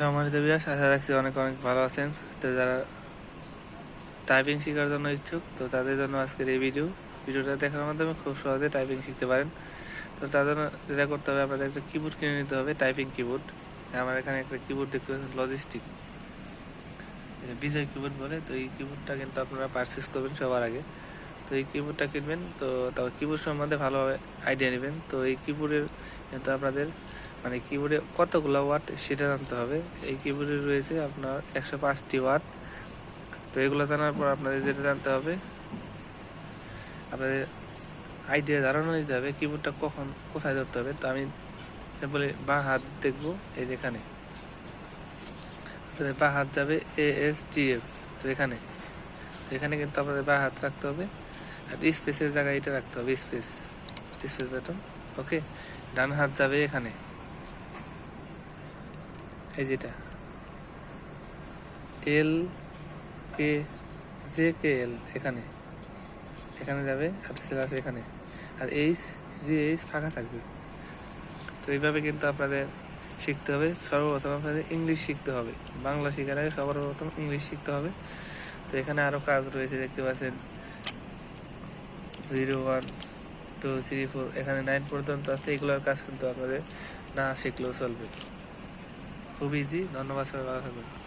সম্মানিত বিয়াস আশা রাখছি অনেক অনেক ভালো আছেন। তো যারা টাইপিং শেখার জন্য ইচ্ছুক, তো তাদের জন্য আজকের এই ভিডিও ভিডিওটা দেখার মাধ্যমে খুব সহজে টাইপিং শিখতে পারেন। তো তার জন্য যেটা করতে হবে আপনাদের একটা কিবোর্ড কিনে নিতে হবে টাইপিং কিবোর্ড আমার এখানে একটা কিবোর্ড দেখতে পাচ্ছেন লজিস্টিক বিজয় কিবোর্ড বলে, তো এই কিবোর্ডটা কিন্তু আপনারা পারচেস করবেন সবার আগে। তো এই কিবোর্ডটা কিনবেন, তো তারপর কিবোর্ড সম্বন্ধে ভালোভাবে আইডিয়া নেবেন। তো এই কিবোর্ডের কিন্তু আপনাদের মানে কিবোর্ডে কতগুলো ওয়াট সেটা জানতে হবে। এই কিবোর্ডে রয়েছে আপনার একশো পাঁচটি ওয়াট তো এগুলো জানার পর আপনাদের যেটা জানতে হবে, আপনাদের আইডিয়া ধারণা নিতে হবে কিবোর্ডটা কখন, কোথায় ধরতে হবে। তো আমি বলে বা হাত দেখব, এই যেখানে আপনাদের বা হাত যাবে এ এস জি এফ তো এখানে। তো এখানে কিন্তু আপনাদের বা হাত রাখতে হবে, আর স্পেসের জায়গায় এটা রাখতে হবে স্পেস স্পেস ওকে ডান হাত যাবে এখানে। এই যেটা। এল কে জে কে এল এখানে। এখানে যাবে, আর সেল আছে এখানে। আর এইচ জি এইচ ফাঁকা থাকবে। তো এইভাবে কিন্তু আপনাদের শিখতে হবে। সর্বপ্রথম আপনাদের ইংলিশ শিখতে হবে। বাংলা শেখার আগে সর্বপ্রথম ইংলিশ শিখতে হবে। তো এখানে আরও কাজ রয়েছে, দেখতে পাচ্ছেন। Zero one two three four এখানে নাইন পর্যন্ত আছে। এগুলোর কাজ কিন্তু আপনাদের না শিখলেও চলবে। খুব ইজি ধন্যবাদ সবাই ভালো থাকবেন।